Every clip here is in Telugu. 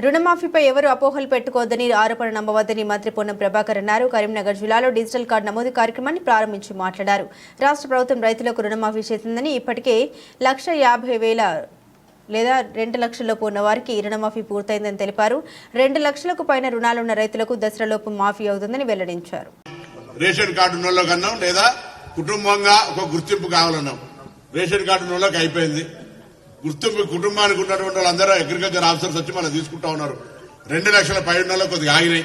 రుణమాఫీపై ఎవరు అపోహలు పెట్టుకోవద్దని ఆరోపణ నమ్మవద్దని మంత్రి పొన్నం ప్రభాకర్ అన్నారు. కరీంనగర్ జిల్లాలో డిజిటల్ కార్డు నమోదు కార్యక్రమాన్ని ప్రారంభించి మాట్లాడారు. రాష్ట్ర ప్రభుత్వం రైతులకు రుణమాఫీ చేసిందని ఇప్పటికే లక్ష యాభై వేల లేదా రెండు లక్షల్లోపు ఉన్న వారికి రుణమాఫీ పూర్తయిందని తెలిపారు. రెండు లక్షలకు పైన రుణాలున్న రైతులకు దసరాలోపు మాఫీ అవుతుందని వెల్లడించారు. రేషన్ కార్డు లేదా కుటుంబంగా ఒక గుర్తింపు కావాలన్నాం. రేషన్ కార్డు అయిపోయింది. గుర్తింపు కుటుంబానికి ఉన్నటువంటి వాళ్ళందరూ అగ్రికల్చర్ ఆఫీసర్స్ వచ్చి మనం తీసుకుంటా ఉన్నారు. రెండు లక్షల పై ఉన్న కొద్దిగా ఆగినాయి.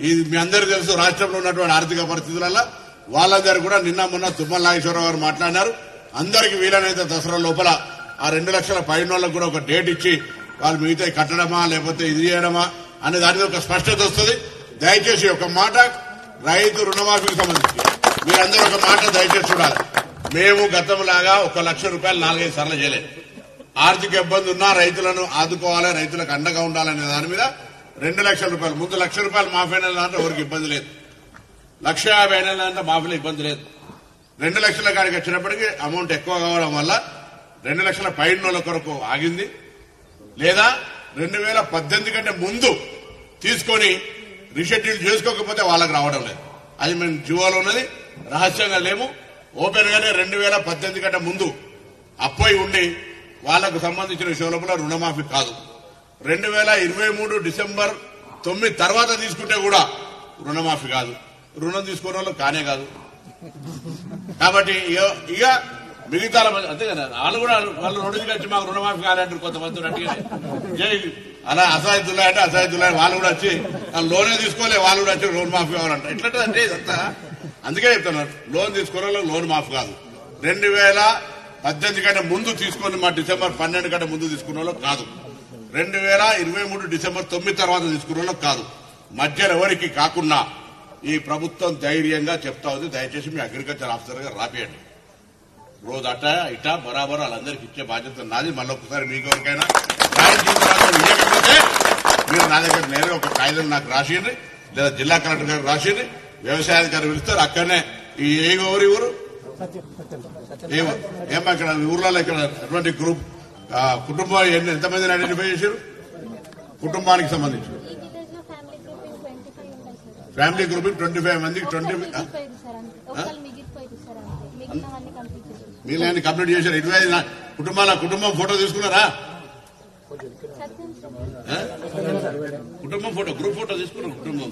ఇది మీ అందరికీ తెలుసు రాష్ట్రంలో ఉన్నటువంటి ఆర్థిక పరిస్థితులలో వాళ్ళందరూ కూడా నిన్న మొన్న తుమ్మల నాగేశ్వరరావు గారు మాట్లాడినారు. అందరికీ వీలైనంత దసరా లోపల ఆ రెండు లక్షల పైన కూడా ఒక డేట్ ఇచ్చి వాళ్ళు మిగతా కట్టడమా లేకపోతే ఇది చేయడమా అనే దాని ఒక స్పష్టత వస్తుంది. దయచేసి ఒక మాట రైతు రుణమాఫీకి సంబంధించి. మీరందరూ ఒక మాట దయచేసి చూడాలి. మేము గతంలాగా ఒక లక్ష రూపాయలు నాలుగైదు సార్లు చేయలేదు. ఆర్థిక ఇబ్బంది ఉన్నా రైతులను ఆదుకోవాలి రైతులకు అండగా ఉండాలనే దాని మీద రెండు లక్షల రూపాయలు ముందు లక్ష రూపాయలు మాఫీ అంటే ఎవరికి ఇబ్బంది లేదు. లక్ష యాభై అయిన దాంట్లో మాఫీలో ఇబ్బంది లేదు. రెండు లక్షల కాడికి వచ్చినప్పటికీ అమౌంట్ ఎక్కువ కావడం వల్ల రెండు లక్షల పైన కొరకు ఆగింది. లేదా రెండు వేల పద్దెనిమిది కంటే ముందు తీసుకొని రిషెడ్యూల్ చేసుకోకపోతే వాళ్ళకి రావడం లేదు. అది మేము జీవోలో ఉన్నది రహస్యంగా లేము. ఓపెన్ గానే రెండు వేల పద్దెనిమిది కంటే ముందు అప్పయి ఉండి వాళ్ళకు సంబంధించిన విషయంలో రుణమాఫీ కాదు. రెండు వేల ఇరవై మూడు డిసెంబర్ తొమ్మిది తర్వాత తీసుకుంటే కూడా రుణమాఫీ కాదు. రుణం తీసుకున్న వాళ్ళు కానే కాదు. కాబట్టి ఇగ- ఇక మిగతా అంతే కదా వాళ్ళు కూడా వాళ్ళు రెండు వచ్చి మాకు రుణమాఫీ కాలంటారు కొంతమంది ఉన్నట్టుగా అలా అసాయితుల్లా అంటే అసాయితుల్లా వాళ్ళు కూడా వచ్చి వాళ్ళు లోనే తీసుకోలే వాళ్ళు కూడా వచ్చి లోన్ మాఫీ కావాలంట. ఎట్లంటే ఇదంతా అందుకే చెప్తున్నారు లోన్ తీసుకున్న లోన్ మాఫీ కాదు. రెండు వేల పద్దెనిమిది కంటే ముందు తీసుకొని మా డిసెంబర్ పన్నెండు కంటే ముందు తీసుకున్న వాళ్ళు కాదు. రెండు వేల ఇరవై మూడు డిసెంబర్ తొమ్మిది తర్వాత తీసుకున్న వాళ్ళు కాదు. మధ్యలో ఎవరికి కాకుండా ఈ ప్రభుత్వం ధైర్యంగా చెప్తా ఉంది. దయచేసి మీ అగ్రికల్చర్ ఆఫీసర్ గారు రాపియండి. రోజు అట ఇట బరాబర్ వాళ్ళందరికీ ఇచ్చే బాధ్యత నాది. మళ్ళీ ఒకసారి మీకు ఎవరికైనా ఇవ్వకపోతే మీరు నా దగ్గర నేనే ఒక కాగితం నాకు రాసిండ్రి లేదా జిల్లా కలెక్టర్ గారు రాసిండ్రి వ్యవసాయాధికారి పిలుస్తారు. అక్కడనే ఈ ఏ ఊరు ఊరు. ఏ ఊరు? ఏమ్మా ఇక్కడ ఊర్లలో ఇక్కడ ఎటువంటి గ్రూప్ కుటుంబం ఎంతమందిని ఐడెంటిఫై చేశారు? కుటుంబానికి సంబంధించి. ఫ్యామిలీ గ్రూప్ ట్వంటీ ఫైవ్ మందికి ట్వంటీ మిగిలినవన్నీ కంప్లీట్ చేశారు. ఇరవై ఐదు కుటుంబాల కుటుంబం ఫోటో తీసుకున్నారా? కుటుంబం ఫోటో గ్రూప్ ఫోటో తీసుకున్నారు కుటుంబం.